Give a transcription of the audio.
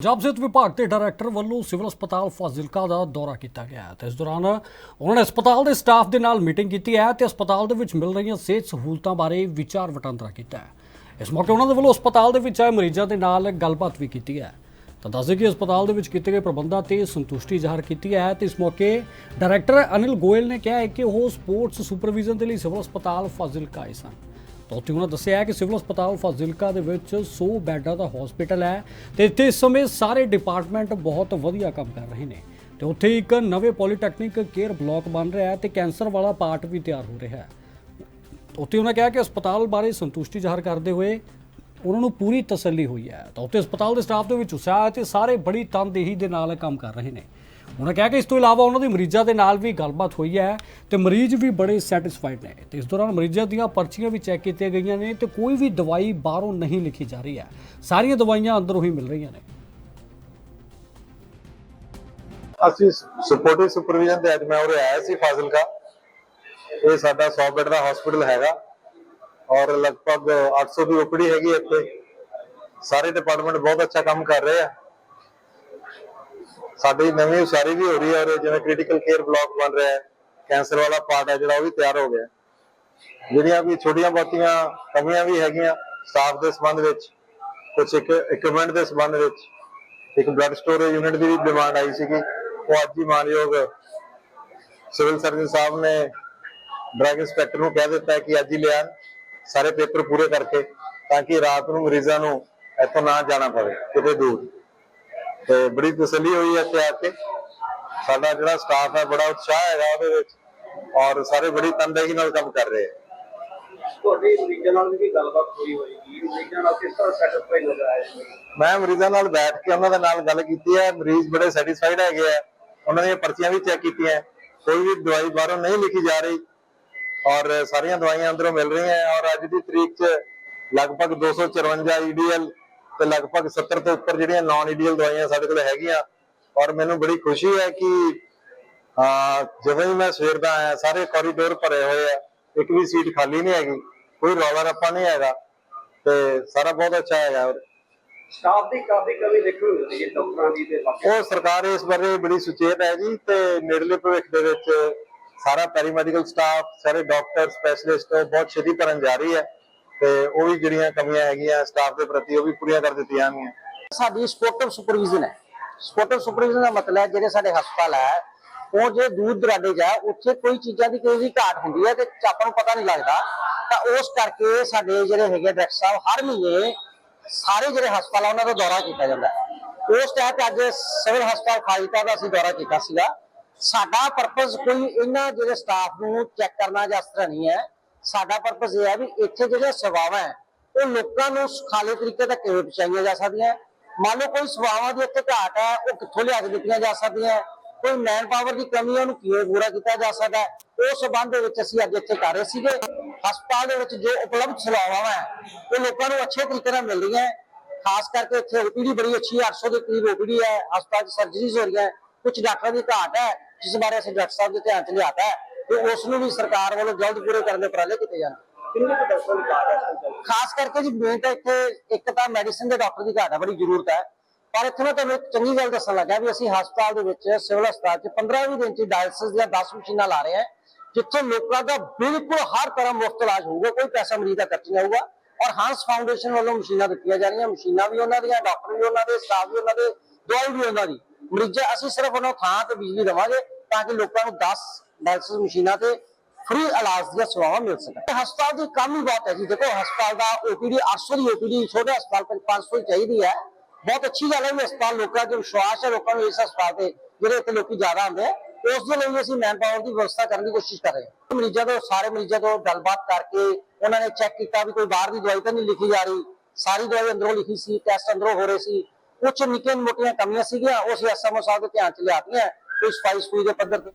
ਪੰਜਾਬ ਸਿਹਤ ਵਿਭਾਗ ਦੇ ਡਾਇਰੈਕਟਰ ਵੱਲੋਂ ਸਿਵਲ ਹਸਪਤਾਲ ਫਾਜ਼ਿਲਕਾ ਦਾ ਦੌਰਾ ਕੀਤਾ ਗਿਆ ਹੈ ਤੇ ਇਸ ਦੌਰਾਨ ਉਹਨਾਂ ਨੇ ਹਸਪਤਾਲ ਦੇ ਸਟਾਫ ਦੇ ਨਾਲ ਮੀਟਿੰਗ ਕੀਤੀ ਹੈ ਤੇ ਹਸਪਤਾਲ ਦੇ ਵਿੱਚ ਮਿਲ ਰਹੀਆਂ ਸਿਹਤ ਸਹੂਲਤਾਂ ਬਾਰੇ ਵਿਚਾਰ ਵਟਾਂਦਰਾ ਕੀਤਾ ਹੈ। ਇਸ ਮੌਕੇ ਉਹਨਾਂ ਦੇ ਵੱਲੋਂ ਹਸਪਤਾਲ ਦੇ ਵਿੱਚ ਆਏ ਮਰੀਜ਼ਾਂ ਦੇ ਨਾਲ ਗੱਲਬਾਤ ਵੀ ਕੀਤੀ ਹੈ। ਤਾਂ ਦੱਸਦੇ ਕਿ ਹਸਪਤਾਲ ਦੇ ਵਿੱਚ ਕੀਤੇ ਗਏ ਪ੍ਰਬੰਧਾਂ ਤੇ ਸੰਤੁਸ਼ਟੀ ਜ਼ਾਹਰ ਕੀਤੀ ਹੈ ਤੇ ਇਸ ਮੌਕੇ ਡਾਇਰੈਕਟਰ ਅਨਿਲ ਗੋਇਲ ਨੇ ਕਿਹਾ ਹੈ ਕਿ ਉਹ ਸਪੋਰਟਸ ਸੁਪਰਵਿਜ਼ਨ ਦੇ ਲਈ ਸਿਵਲ ਹਸਪਤਾਲ ਫਾਜ਼ਿਲਕਾ ਆਏ ਸਨ। ਉੱਥੇ ਉਹਨਾਂ ਦੱਸਿਆ ਕਿ ਸਿਵਲ ਹਸਪਤਾਲ ਫਾਜ਼ਿਲਕਾ ਦੇ ਵਿੱਚ 100 ਬੈੱਡਾਂ ਦਾ ਹਸਪੀਟਲ ਹੈ ਤੇ ਇੱਥੇ ਇਸ ਸਮੇਂ ਸਾਰੇ ਡਿਪਾਰਟਮੈਂਟ ਬਹੁਤ ਵਧੀਆ ਕੰਮ ਕਰ ਰਹੇ ਨੇ। ਤੇ ਉੱਥੇ ਇੱਕ ਨਵੇਂ ਪੋਲੀਟੈਕਨਿਕ ਕੇਅਰ ਬਲਾਕ ਬਣ ਰਿਹਾ ਹੈ ਤੇ ਕੈਂਸਰ ਵਾਲਾ ਪਾਰਟ ਵੀ ਤਿਆਰ ਹੋ ਰਿਹਾ ਹੈ। ਉੱਥੇ ਉਹਨਾਂ ਕਿਹਾ ਕਿ ਹਸਪਤਾਲ ਬਾਰੇ ਸੰਤੁਸ਼ਟੀ ਜ਼ਾਹਰ ਕਰਦੇ ਹੋਏ ਉਹਨਾਂ ਨੂੰ ਪੂਰੀ ਤਸੱਲੀ ਹੋਈ ਹੈ। ਤਾਂ ਉੱਥੇ ਹਸਪਤਾਲ ਦੇ ਸਟਾਫ ਦੇ ਵਿੱਚ ਉਤਸ਼ਾਹ ਹੈ ਤੇ ਸਾਰੇ ਬੜੀ ਤਨਦੇਹੀ ਦੇ ਨਾਲ ਕੰਮ ਕਰ ਰਹੇ ਨੇ। ਉਹਨਾਂ ਕਿਹਾ ਕਿ ਇਸ ਤੋਂ ਇਲਾਵਾ ਉਹਨਾਂ ਦੀ ਮਰੀਜ਼ਾਂ ਦੇ ਨਾਲ ਵੀ ਗੱਲਬਾਤ ਹੋਈ ਹੈ ਤੇ ਮਰੀਜ਼ ਵੀ ਬੜੇ ਸੈਟੀਸਫਾਈਡ ਨੇ ਤੇ ਇਸ ਦੌਰਾਨ ਮਰੀਜ਼ਾਂ ਦੀਆਂ ਪਰਚੀਆਂ ਵੀ ਚੈੱਕ ਕੀਤੀਆਂ ਗਈਆਂ ਨੇ ਤੇ ਕੋਈ ਵੀ ਦਵਾਈ ਬਾਹਰੋਂ ਨਹੀਂ ਲਿਖੀ ਜਾ ਰਹੀ ਹੈ। ਸਾਰੀਆਂ ਦਵਾਈਆਂ ਅੰਦਰੋਂ ਹੀ ਮਿਲ ਰਹੀਆਂ ਨੇ। ਅਸੀਂ ਸਪੋਰਟਿਵ ਸੁਪਰਵਿਜ਼ਨ ਤੇ ਅੱਜ ਮੈਂ ਉਰੇ ਆਇਆ ਸੀ ਫਾਜ਼ਿਲਕਾ। ਇਹ ਸਾਡਾ 100 ਬੈੱਡ ਦਾ ਹਸਪੀਟਲ ਹੈਗਾ ਔਰ ਲਗਭਗ 800 ਦੀ ਓਪੀਡੀ ਹੈਗੀ ਇੱਥੇ। ਸਾਰੇ ਡਿਪਾਰਟਮੈਂਟ ਬਹੁਤ ਅੱਛਾ ਕੰਮ ਕਰ ਰਹੇ ਆ। ਸਾਡੀ ਨਵੀਂ ਉਸਾਰੀ ਵੀ ਹੋ ਰਹੀ ਹੈ ਔਰ ਜਿਵੇਂ ਕ੍ਰਿਟੀਕਲ ਕੇਅਰ ਬਲਾਕ ਬਣ ਰਿਹਾ ਹੈ ਕੈਂਸਰ ਵਾਲਾ ਪਾਰਟ ਹੈ ਜਿਹੜਾ ਉਹ ਵੀ ਤਿਆਰ ਹੋ ਗਿਆ ਜਿਹੜੀਆਂ ਵੀ ਛੋਟੀਆਂ ਬਹੁਤੀਆਂ ਕਮੀਆਂ ਵੀ ਹੈਗੀਆਂ ਸਟਾਫ ਦੇ ਸੰਬੰਧ ਵਿੱਚ ਕੁਝ ਇਕਵਿਪਮੈਂਟ ਦੇ ਸੰਬੰਧ ਵਿੱਚ, ਇੱਕ ਬਲੱਡ ਸਟੋਰੇਜ ਯੂਨਿਟ ਦੀ ਵੀ ਡਿਮਾਂਡ ਆਈ ਸੀਗੀ। ਉਹ ਅੱਜ ਹੀ ਮਾਨਯੋਗ ਸਿਵਲ ਸਰਜਨ ਸਾਹਿਬ ਨੇ ਡਰੱਗ ਇੰਸਪੈਕਟਰ ਨੂੰ ਕਹਿ ਦਿੱਤਾ ਕਿ ਅੱਜ ਹੀ ਲਿਆਣ, ਸਾਰੇ ਪੇਪਰ ਪੂਰੇ ਕਰਕੇ, ਤਾਂ ਕਿ ਰਾਤ ਨੂੰ ਮਰੀਜ਼ਾਂ ਨੂੰ ਇੱਥੋਂ ਨਾ ਜਾਣਾ ਪਵੇ, ਕਿਤੇ ਦੂਰ। ਤੇ ਬੜੀ ਤਸੱਲੀ ਹੋਈ ਹੈ ਇੱਥੇ ਆ ਕੇ। ਸਾਡਾ ਜਿਹੜਾ ਸਟਾਫ ਹੈ ਬੜਾ ਉਤਸ਼ਾਹ ਹੈਗਾ ਉਹਦੇ ਵਿੱਚ ਔਰ ਸਾਰੇ ਬੜੀ ਤਨਦੇਹੀ ਨਾਲ ਕੰਮ ਕਰ ਰਹੇ ਹੈ ਤੁਹਾਡੀ ਮਰੀਜ਼ਾਂ ਨਾਲ ਵੀ ਗੱਲਬਾਤ ਹੋਈ ਹੋਏਗੀ। ਮਰੀਜ਼ਾਂ ਨਾਲ ਕਿਸ ਤਰ੍ਹਾਂ ਸੈਟੀਸਫਾਈ ਹੋ ਰਿਹਾ ਹੈ? ਮੈਂ ਮਰੀਜ਼ਾਂ ਨਾਲ ਬੈਠ ਕੇ ਉਹਨਾਂ ਦੇ ਨਾਲ ਗੱਲ ਕੀਤੀ ਹੈ। ਮਰੀਜ਼ ਬੜੇ ਸੈਟੀਸਫਾਈਡ ਹੈਗੇ ਆ। ਉਹਨਾਂ ਦੀਆਂ ਪਰਚੀਆਂ ਵੀ ਚੈੱਕ ਕੀਤੀਆਂ। ਕੋਈ ਵੀ ਦਵਾਈ ਬਾਹਰੋਂ ਨਹੀਂ ਲਿਖੀ ਜਾ ਰਹੀ। ਔਰ ਸਾਰੀਆਂ ਦਵਾਈਆਂ ਅੰਦਰੋਂ ਮਿਲ ਰਹੀਆਂ ਔਰ ਅੱਜ ਦੀ ਤਰੀਕ 'ਚ ਲਗਭਗ 254 ਈਡੀਐਲ ਤੇ ਲਗਭਗ 70 ਤੋਂ ਉੱਪਰ ਜਿਹੜੀਆਂ ਨਾਨ ਈਡੀਐਲ ਦਵਾਈਆਂ ਸਾਡੇ ਕੋਲ ਹੈਗੀਆਂ। ਔਰ ਮੈਨੂੰ ਬੜੀ ਖੁਸ਼ੀ ਹੈ ਕਿ ਆ ਜਦੋਂ ਹੀ ਮੈਂ ਸਵੇਰ ਦਾ ਆਇਆ ਸਾਰੇ ਕੋਰੀਡੋਰ ਭਰੇ ਹੋਏ ਆ। ਇੱਕ ਵੀ ਸੀਟ ਖਾਲੀ ਨਹੀਂ ਹੈਗੀ ਕੋਈ ਰੌਲਾ ਰੱਪਾ ਨਹੀਂ ਹੈਗਾ। ਤੇ ਸਾਰਾ ਬਹੁਤ ਅੱਛਾ ਹੈਗਾ। ਔਰ ਸਟਾਫ ਦੀ ਕਾਫੀ ਕਮੀ ਦੇਖਣ ਨੂੰ ਮਿਲਦੀ ਹੈ ਡਾਕਟਰਾਂ ਦੀ ਤੇ ਬਾਕੀ। ਉਹ ਸਰਕਾਰ ਇਸ ਬਾਰੇ ਬੜੀ ਸੁਚੇਤ ਹੈ ਜੀ ਤੇ ਨੇੜਲੇ ਭਵਿੱਖ ਦੇ ਵਿੱਚ ਸਾਰਾ ਪੈਰੀਮੈਡੀਕਲ ਸਟਾਫ ਸਾਰੇ ਡਾਕਟਰ ਸਪੈਸ਼ਲਿਸਟ ਬਹੁਤ ਛੇਤੀ ਕਰਨ ਜਾ ਰਹੀ ਹੈ। ਤੇ ਉਹ ਵੀ ਜਿਹੜੀਆਂ ਕਮੀਆਂ ਹੈਗੀਆਂ ਸਟਾਫ ਦੇ ਪ੍ਰਤੀ ਉਹ ਵੀ ਪੂਰੀਆਂ ਕਰ ਦਿੱਤੀਆਂ ਜਾਣਗੀਆਂ ਸਾਡੀ ਸਪੋਰਟਿਵ ਸੁਪਰਵਿਜ਼ਨ ਹੈ। ਸਪੋਰਟਿਵ ਸੁਪਰਵਿਜ਼ਨ ਦਾ ਮਤਲਬ ਹੈ, ਜਿਹੜੇ ਸਾਡੇ ਹਸਪਤਾਲ ਹੈ, ਉਹ ਜੇ ਦੂਰ ਦਰਾਡੇ ਜਾ ਉੱਥੇ ਕੋਈ ਚੀਜ਼ਾਂ ਦੀ ਕੋਈ ਵੀ ਘਾਟ ਹੁੰਦੀ ਹੈ ਤੇ ਆਪਾਂ ਨੂੰ ਪਤਾ ਨਹੀਂ ਲੱਗਦਾ, ਤਾਂ ਉਸ ਕਰਕੇ ਸਾਡੇ ਜਿਹੜੇ ਹੈਗੇ ਡਾਕਟਰ ਸਾਹਿਬ, ਹਰ ਮਹੀਨੇ ਸਾਰੇ ਜਿਹੜੇ ਹਸਪਤਾਲ ਆ ਉਹਨਾਂ ਦਾ ਦੌਰਾ ਕੀਤਾ ਜਾਂਦਾ ਹੈ। ਉਸ ਤਹਿਤ ਅੱਜ ਸਿਵਲ ਹਸਪਤਾਲ ਫਾਜ਼ਿਲਕਾ ਦਾ ਅਸੀਂ ਦੌਰਾ ਕੀਤਾ ਸੀਗਾ। ਸਾਡਾ ਪਰਪਸ ਕੋਈ ਇਹਨਾਂ ਜਿਹੜੇ ਸਟਾਫ ਨੂੰ ਚੈੱਕ ਕਰਨਾ ਜਾਂ ਇਸ ਤਰ੍ਹਾਂ ਨਹੀਂ ਹੈ ਸਾਡਾ ਪਰਪਸ ਇਹ ਹੈ ਵੀ ਇੱਥੇ ਜਿਹੜੀਆਂ ਸੇਵਾਵਾਂ ਹੈ, ਉਹ ਲੋਕਾਂ ਨੂੰ ਸੁਖਾਲੇ ਤਰੀਕੇ ਤੱਕ ਕਿਵੇਂ ਪਹੁੰਚਾਈਆਂ ਜਾ ਸਕਦੀਆਂ ਮੰਨ ਲਓ ਕੋਈ ਸੇਵਾਵਾਂ ਦੀ ਇੱਥੇ ਘਾਟ ਹੈ, ਉਹ ਕਿੱਥੋਂ ਲਿਆ ਕੇ ਦਿੱਤੀਆਂ ਜਾ ਸਕਦੀਆਂ ਕੋਈ ਮੈਨ ਪਾਵਰ ਦੀ ਕਮੀ ਹੈ, ਉਹਨੂੰ ਕਿਵੇਂ ਪੂਰਾ ਕੀਤਾ ਜਾ ਸਕਦਾ ਹੈ? ਉਸ ਸਬੰਧ ਦੇ ਵਿੱਚ ਅਸੀਂ ਅੱਜ ਇੱਥੇ ਕਰ ਰਹੇ ਸੀਗੇ। ਹਸਪਤਾਲ ਦੇ ਵਿੱਚ ਜੋ ਉਪਲਬਧ ਸੇਵਾਵਾਂ ਹੈ, ਉਹ ਲੋਕਾਂ ਨੂੰ ਅੱਛੇ ਤਰੀਕੇ ਨਾਲ ਮਿਲ ਰਹੀਆਂ ਖਾਸ ਕਰਕੇ ਇੱਥੇ ਓਪੀਡੀ ਬੜੀ ਅੱਛੀ ਹੈ 800 ਦੇ ਕਰੀਬ ਓਪੀਡੀ ਹੈ, ਹਸਪਤਾਲ 'ਚ ਸਰਜਰੀਜ਼ ਹੋ ਰਹੀਆਂ ਹੈ। ਕੁਝ ਡਾਕਟਰਾਂ ਦੀ ਘਾਟ ਹੈ, ਜਿਸ ਬਾਰੇ ਅਸੀਂ ਡਾਕਟਰ ਸਾਹਿਬ ਦੇ ਧਿਆਨ 'ਚ ਲਿਆਤਾ ਹੈ। ਤੇ ਉਸ ਨੂੰ ਵੀ ਸਰਕਾਰ ਵੱਲੋਂ ਜਲਦ ਪੂਰੇ ਕਰਨ ਦੇ ਉਪਰਾਲੇ ਕੀਤੇ ਜਾਣ। ਕਿੰਨੇ ਕੁ ਡਾਕਟਰ ਦੀ ਘਾਟ ਹੈ ਇਸ ਟਾਈਮ? ਖਾਸ ਕਰਕੇ ਜੀ ਮੇਨ ਤਾਂ ਇੱਥੇ ਇੱਕ ਤਾਂ ਮੈਡੀਸਿਨ ਦੇ ਡਾਕਟਰ ਦੀ ਘਾਟ ਹੈ ਬੜੀ ਜ਼ਰੂਰਤ ਹੈ। ਪਰ ਇੱਥੇ ਮੈਂ ਤੁਹਾਨੂੰ ਚੰਗੀ ਗੱਲ ਦੱਸਣ ਲੱਗਾ ਵੀ ਅਸੀਂ ਹਸਪਤਾਲ ਦੇ ਵਿੱਚ ਸਿਵਲ ਹਸਪਤਾਲ 'ਚ 15-20 ਦਿਨ 'ਚ ਡਾਇਲਿਸਿਸ ਦੀਆਂ 10 ਮਸ਼ੀਨਾਂ ਲਾ ਰਹੇ ਹਾਂ ਜਿੱਥੇ ਲੋਕਾਂ ਦਾ ਬਿਲਕੁਲ ਹਰ ਤਰ੍ਹਾਂ ਮੁਫਤ ਇਲਾਜ ਹੋਊਗਾ ਕੋਈ ਪੈਸਾ ਮਰੀਜ਼ ਦਾ ਖਰਚ ਨਹੀਂ ਹੋਊਗਾ ਔਰ ਹਾਂਸ ਫਾਊਂਡੇਸ਼ਨ ਵੱਲੋਂ ਮਸ਼ੀਨਾਂ ਦਿੱਤੀਆਂ ਜਾ ਰਹੀਆਂ ਮਸ਼ੀਨਾਂ ਵੀ ਉਹਨਾਂ ਦੀਆਂ ਡਾਕਟਰ ਵੀ ਉਹਨਾਂ ਦੇ ਸਟਾਫ ਵੀ ਉਹਨਾਂ ਦੇ ਦਵਾਈ ਵੀ ਉਹਨਾਂ ਦੀ। ਮਰੀਜ਼ਾਂ ਅਸੀਂ ਸਿਰਫ ਉਹਨਾਂ ਥਾਂ ਤੇ ਬਿਜਲੀ ਦੇਵਾਂਗੇ ਤਾਂ ਕਿ ਲੋਕਾਂ ਨੂੰ 10 ਡਾਇਲਿਸਿਸ ਮਸ਼ੀਨਾਂ ਤੇ ਫ੍ਰੀ ਇਲਾਜ ਦੀਆਂ ਸੇਵਾਵਾਂ ਮਿਲ ਸਕਣ। ਹਸਪਤਾਲ ਦੀ ਕੰਮ ਹੀ ਬਹੁਤ ਹੈ ਜੀ। ਦੇਖੋ, ਹਸਪਤਾਲ ਦਾ ਓਪੀਡੀ 800 ਦੀ ਓਪੀਡੀ ਛੋਟੇ ਹਸਪਤਾਲ ਤੇ 500 ਚਾਹੀਦੀ ਹੈ। ਬਹੁਤ ਅੱਛੀ ਗੱਲ ਹੈ ਵੀ ਹਸਪਤਾਲ ਲੋਕਾਂ ਦਾ ਵਿਸ਼ਵਾਸ ਹੈ, ਲੋਕਾਂ ਨੂੰ ਇਸ ਹਸਪਤਾਲ ਤੇ ਜਿਹੜੇ ਇੱਥੇ ਲੋਕੀ ਜ਼ਿਆਦਾ ਆਉਂਦੇ ਆ, ਉਸ ਦੇ ਲਈ ਅਸੀਂ ਮੈਨ ਪਾਵਰ ਦੀ ਵਿਵਸਥਾ ਕਰਨ ਦੀ ਕੋਸ਼ਿਸ਼ ਕਰ ਰਹੇ ਹਾਂ। ਮਰੀਜ਼ਾਂ ਤੋਂ, ਸਾਰੇ ਮਰੀਜ਼ਾਂ ਤੋਂ ਗੱਲਬਾਤ ਕਰਕੇ ਉਹਨਾਂ ਨੇ ਚੈੱਕ ਕੀਤਾ ਵੀ ਕੋਈ ਬਾਹਰ ਦੀ ਦਵਾਈ ਤਾਂ ਨਹੀਂ ਲਿਖੀ ਜਾ ਰਹੀ। ਸਾਰੀ ਦਵਾਈ ਅੰਦਰੋਂ ਲਿਖੀ ਸੀ ਟੈਸਟ ਅੰਦਰੋਂ ਹੋ ਰਹੇ ਸੀ। ਕੁਝ ਨਿੱਕੀਆਂ ਮੋਟੀਆਂ ਕਮੀਆਂ ਸੀਗੀਆਂ, ਉਹ ਅਸੀਂ ਐਸਐਮਓ ਸਾਹਿਬ ਦੇ ਧਿਆਨ ਚ ਲਿਆਤੀਆਂ। ਕੋਈ ਸਫ਼ਾਈ ਸਫੂਈ ਦੇ ਪੱਧਰ ਤੇ